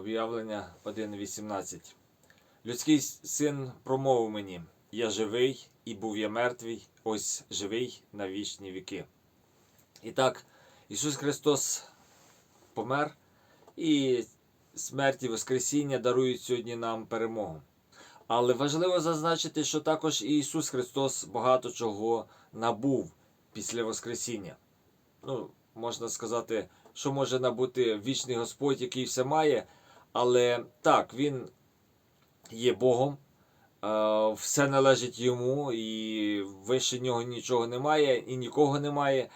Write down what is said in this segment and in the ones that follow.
Об'явлення 1.18. Людський син промовив мені: Я живий і був я мертвий, ось живий на вічні віки. І так, Ісус Христос помер, і смерть і Воскресіння дарують сьогодні нам перемогу. Але важливо зазначити, що також і Ісус Христос багато чого набув після Воскресіння. Ну, можна сказати, що може набути вічний Господь, який все має. Але так, Він є Богом, е, все належить йому, і вище нього нічого немає, і нікого немає.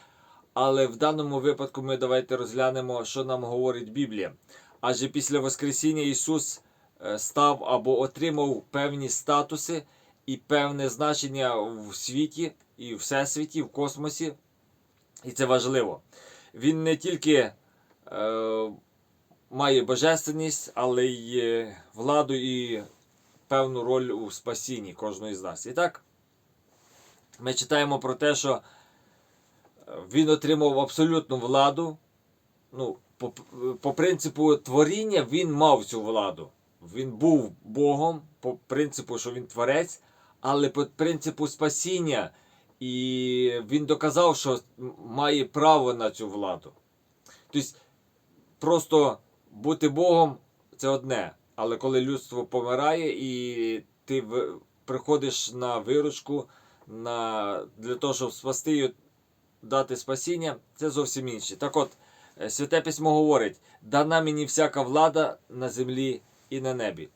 Але в даному випадку ми давайте розглянемо, що нам говорить Біблія. Адже після Воскресіння Ісус е, став або отримав певні статуси і певне значення в світі, і в всесвіті, в космосі. І це важливо. Він не тільки е, має божественність, але й владу і певну роль у спасінні кожної з нас. І так, ми читаємо про те, що е, він отримав абсолютну владу. Ну, по, по принципу творіння він мав цю владу. Він був Богом, по принципу, що він творець, але по принципу спасіння. І він доказав, що має право на цю владу. Тобто, просто бути Богом це одне. Але коли людство помирає і ти приходиш на виручку на, для того, щоб спасти і дати спасіння, це зовсім інше. Так от, е, Святе Письмо говорить: дана мені всяка влада на землі і на небі.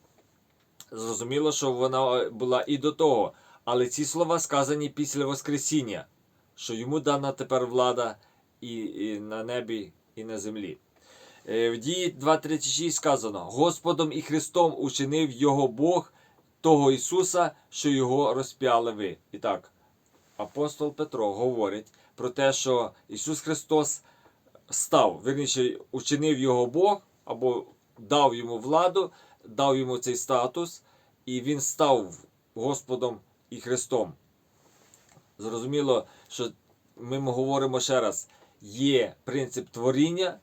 Зрозуміло, що вона була і до того, але ці слова сказані після Воскресіння, що йому дана тепер влада і, і на небі, і на землі. Е, В дії 2.36 сказано: Господом і Христом учинив його Бог, того Ісуса, що його розп'яли ви. І так, апостол Петро говорить про те, що Ісус Христос став, верніше, учинив його Бог або дав йому владу, дав йому цей статус, і він став Господом і Христом. Зрозуміло, що ми говоримо ще раз: є принцип творіння,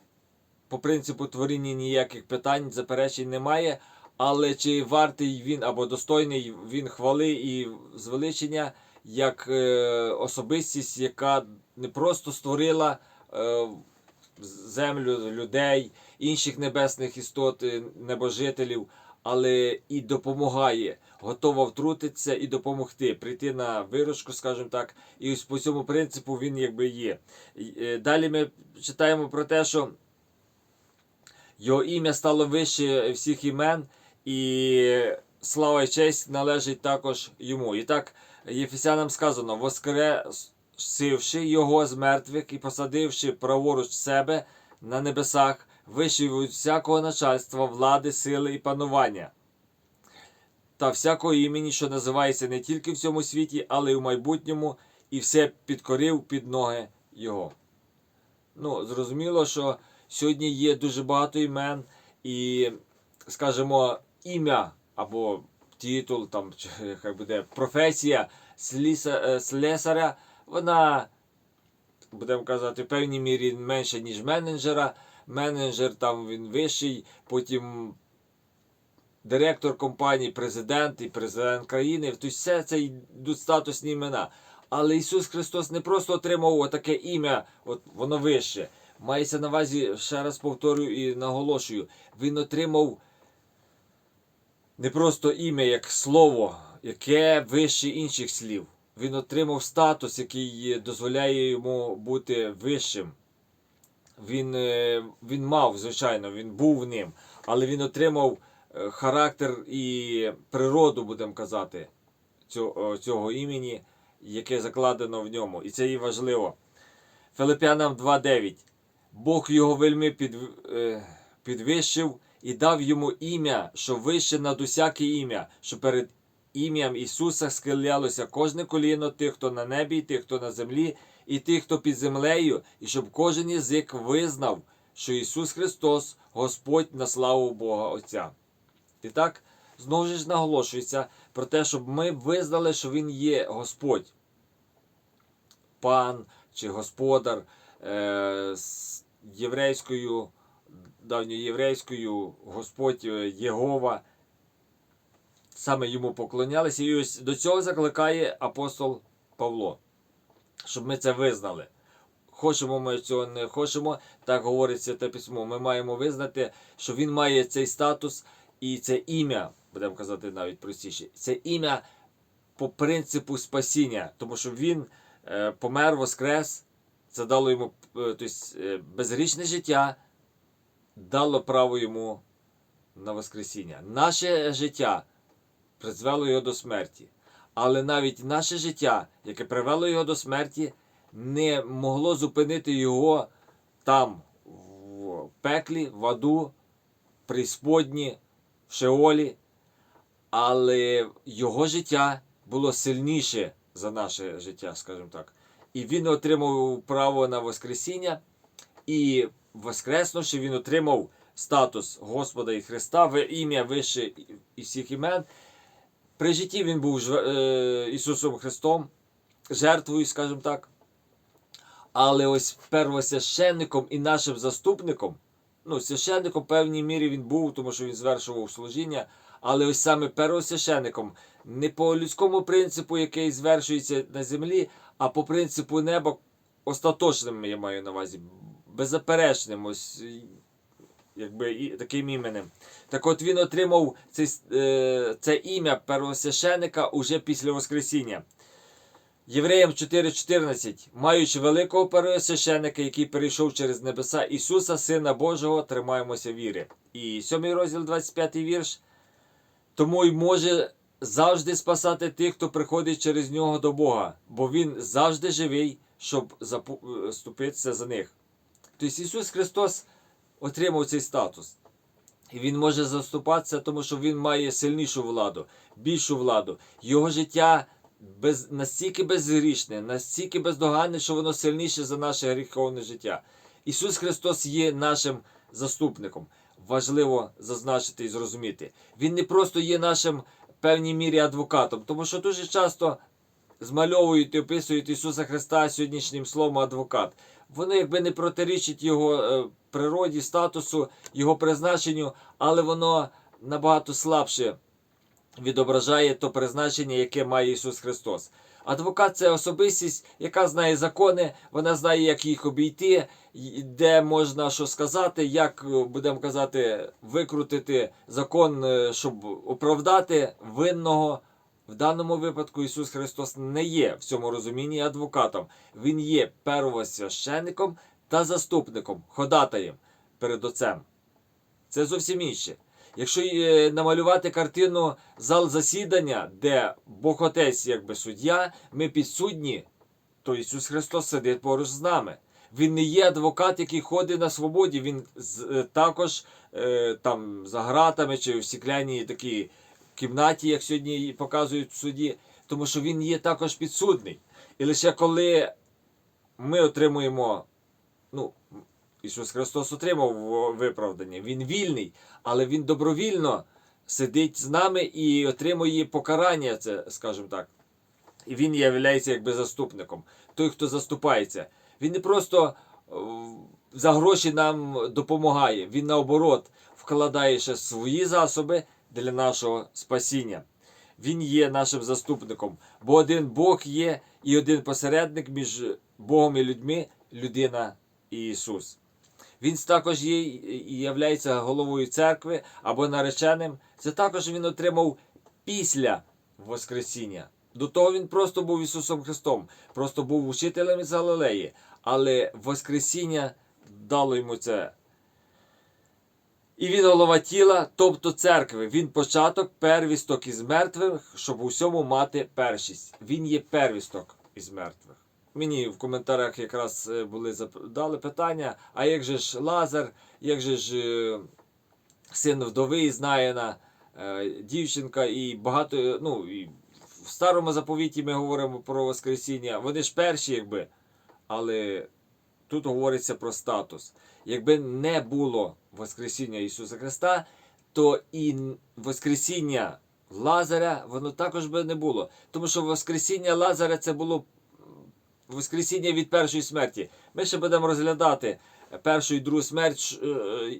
по принципу творіння ніяких питань, заперечень немає. Але чи вартий він або достойний він хвали і звеличення як е, особистість, яка не просто створила е, землю, людей, інших небесних істот, е, небожителів, але і допомагає, готова втрутитися і допомогти, прийти на виручку, скажімо так, і ось по цьому принципу він якби є. Далі ми читаємо про те, що його ім'я стало вище всіх імен, і слава і честь належить також йому. І так, Єфесянам сказано: воскресивши його з мертвих і посадивши праворуч себе на небесах, вище від всякого начальства, влади, сили і панування. Та всякого імені, що називається не тільки в цьому світі, але й у майбутньому, і все підкорив під ноги Його. Ну, зрозуміло, що сьогодні є дуже багато імен, і, скажімо, ім'я або титул, там, чи хай буде професія е, слесаря, вона, будемо казати, в певній мірі менша, ніж менеджера. Менеджер там він вищий, потім директор компанії, президент і президент країни. Тобто все це йдуть статусні імена. Але Ісус Христос не просто отримав таке ім'я, от воно вище. Мається на увазі, ще раз повторюю і наголошую, він отримав не просто ім'я як слово, яке вище інших слів. Він отримав статус, який дозволяє йому бути вищим. Він, е, він мав, звичайно, він був ним, але він отримав е, характер і природу, будемо казати, цього, цього імені, яке закладено в ньому. І це і важливо. Филип'янам 2.9. Бог його вельми під, е, підвищив і дав йому ім'я, що вище над усяке ім'я, що перед ім'ям Ісуса схилялося кожне коліно тих, хто на небі, тих, хто на землі, і тих, хто під землею, і щоб кожен язик визнав, що Ісус Христос Господь на славу Бога Отця. І так, знову ж наголошується про те, щоб ми визнали, що Він є Господь, пан чи господар е, єврейською давньоєврейською Господь е, Єгова. Саме йому поклонялися. І ось до цього закликає апостол Павло, щоб ми це визнали. Хочемо ми цього не хочемо, так говорить Святе Письмо. Ми маємо визнати, що він має цей статус і це ім'я, будемо казати навіть простіше, це ім'я по принципу спасіння, тому що він е, помер, воскрес, це дало йому е, тобто, е, безгрішне життя, дало право йому на Воскресіння. Наше життя призвело його до смерті. Але навіть наше життя, яке привело його до смерті, не могло зупинити його там, в пеклі, в аду, присподні, в Шеолі. Але його життя було сильніше за наше життя, скажімо так. І він отримав право на Воскресіння, і воскреснувши, він отримав статус Господа і Христа ім'я вище і всіх імен. При житті він був е, Ісусом Христом, жертвою, скажімо так. Але ось первосвященником і нашим заступником, ну, священником в певній мірі він був, тому що він звершував служіння, але ось саме первосвященником не по людському принципу, який звершується на землі, а по принципу неба остаточним, я маю на увазі, беззаперечним, ось якби і таким іменем. Так от він отримав це, е, це ім'я первосвященика уже після Воскресіння. Євреям 4.14. Маючи великого первосвященика, який перейшов через небеса Ісуса, Сина Божого, тримаємося віри. І 7 розділ, 25 вірш. Тому й може завжди спасати тих, хто приходить через нього до Бога, бо Він завжди живий, щоб заступитися за них. Тобто Ісус Христос отримав цей статус. І Він може заступатися, тому що Він має сильнішу владу, більшу владу. Його життя без, настільки безгрішне, настільки бездоганне, що воно сильніше за наше гріховне життя. Ісус Христос є нашим заступником. Важливо зазначити і зрозуміти. Він не просто є нашим певній мірі адвокатом, тому що дуже часто змальовують і описують Ісуса Христа сьогоднішнім словом адвокат. Воно якби не протирічить його е, природі, статусу, його призначенню, але воно набагато слабше відображає то призначення, яке має Ісус Христос. Адвокат це особистість, яка знає закони, вона знає, як їх обійти, де можна що сказати, як е, будемо казати, викрутити закон, е, щоб оправдати винного. В даному випадку Ісус Христос не є в цьому розумінні адвокатом. Він є первосвященником та заступником, ходатаєм перед Отцем. Це зовсім інше. Якщо е, намалювати картину зал засідання, де Бог Отець якби суддя, ми підсудні, то Ісус Христос сидить поруч з нами. Він не є адвокат, який ходить на свободі. Він е, також е, там за гратами чи в стекляній такій кімнаті, як сьогодні показують в суді, тому що він є також підсудний. І лише коли ми отримуємо, ну, Ісус Христос отримав виправдання, Він вільний, але Він добровільно сидить з нами і отримує покарання, це, скажімо так. І він є якби заступником, той, хто заступається. Він не просто е, за гроші нам допомагає, він наоборот вкладає ще свої засоби для нашого спасіння. Він є нашим заступником, бо один Бог є і один посередник між Богом і людьми людина і Ісус. Він також є і являється головою церкви або нареченим. Це також він отримав після Воскресіння. До того він просто був Ісусом Христом, просто був учителем із Галилеї, але Воскресіння дало йому це. І він голова тіла, тобто церкви. Він початок, первісток із мертвих, щоб у всьому мати першість. Він є первісток із мертвих. Мені в коментарях якраз е, були дали питання: а як же ж Лазар, як же ж е, син вдови із Наїна, е, дівчинка і багато. Ну, і в старому заповіті ми говоримо про Воскресіння. Вони ж перші, якби. Але тут говориться про статус. Якби не було Воскресіння Ісуса Христа, то і Воскресіння Лазаря воно також би не було. Тому що Воскресіння Лазаря це було Воскресіння від першої смерті. Ми ще будемо розглядати першу і другу смерть, е,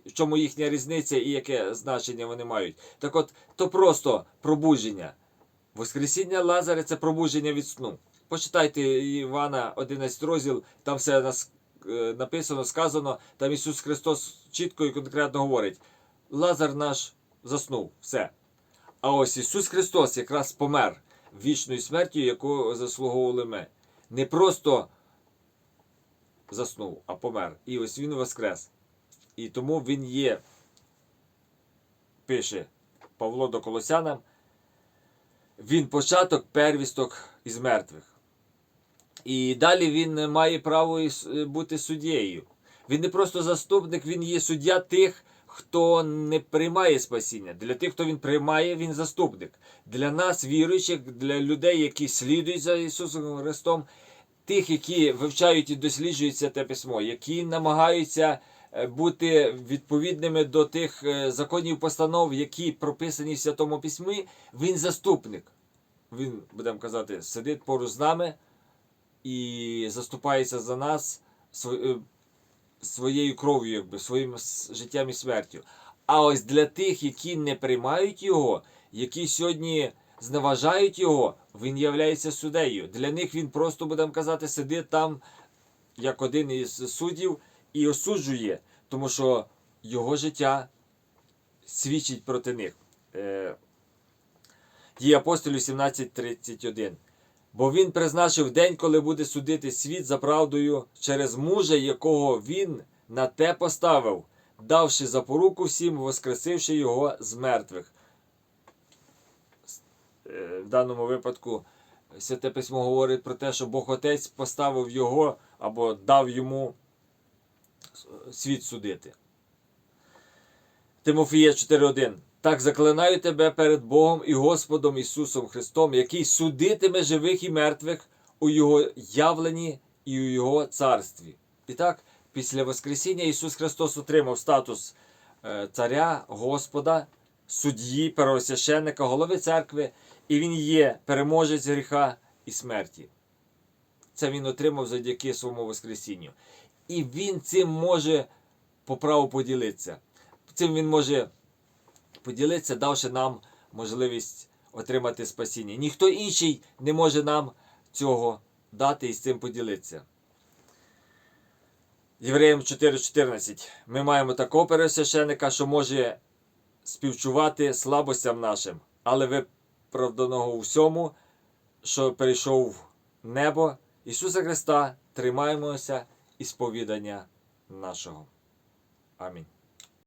в чому їхня різниця і яке значення вони мають. Так от, то просто пробудження. Воскресіння Лазаря це пробудження від сну. Почитайте Івана 11 розділ, там все е, написано, сказано, там Ісус Христос чітко і конкретно говорить: Лазар наш заснув, все. А ось Ісус Христос якраз помер вічною смертю, яку заслуговували ми. Не просто заснув, а помер. І ось Він воскрес. І тому Він є, пише Павло до Колосянам, він початок первісток із мертвих. І далі він має право бути суддєю. Він не просто заступник, він є суддя тих, хто не приймає спасіння. Для тих, хто він приймає, він заступник. Для нас, віруючих, для людей, які слідують за Ісусом Христом, тих, які вивчають і досліджують це те письмо, які намагаються бути відповідними до тих е, законів постанов, які прописані в Святому Письмі, він заступник. Він, будемо казати, сидить поруч з нами і заступається за нас е, своєю кров'ю, якби, своїм життям і смертю. А ось для тих, які не приймають його, які сьогодні зневажають його, він являється суддею. Для них він просто, будемо казати, сидить там як один із суддів і осуджує, тому що його життя свідчить проти них. Е, Дії апостолів 17.31. Бо він призначив день, коли буде судити світ за правдою через мужа, якого він на те поставив, давши запоруку всім, воскресивши його з мертвих. Е, В даному випадку Святе Письмо говорить про те, що Бог Отець поставив його або дав йому світ судити. Тимофія 4.1. Так заклинаю тебе перед Богом і Господом Ісусом Христом, який судитиме живих і мертвих у Його явленні і у Його царстві. І так, після Воскресіння Ісус Христос отримав статус е, царя, Господа, судді, первосвященника, голови церкви, і Він є переможець гріха і смерті. Це Він отримав завдяки своєму Воскресінню. І Він цим може по праву поділитися. Цим Він може поділитися, давши нам можливість отримати спасіння. Ніхто інший не може нам цього дати і з цим поділитися. Євреям 4.14. Ми маємо такого пересвященика, що може співчувати слабостям нашим, але виправданого у всьому, що перейшов в небо Ісуса Христа, тримаємося і сповідання нашого. Амінь.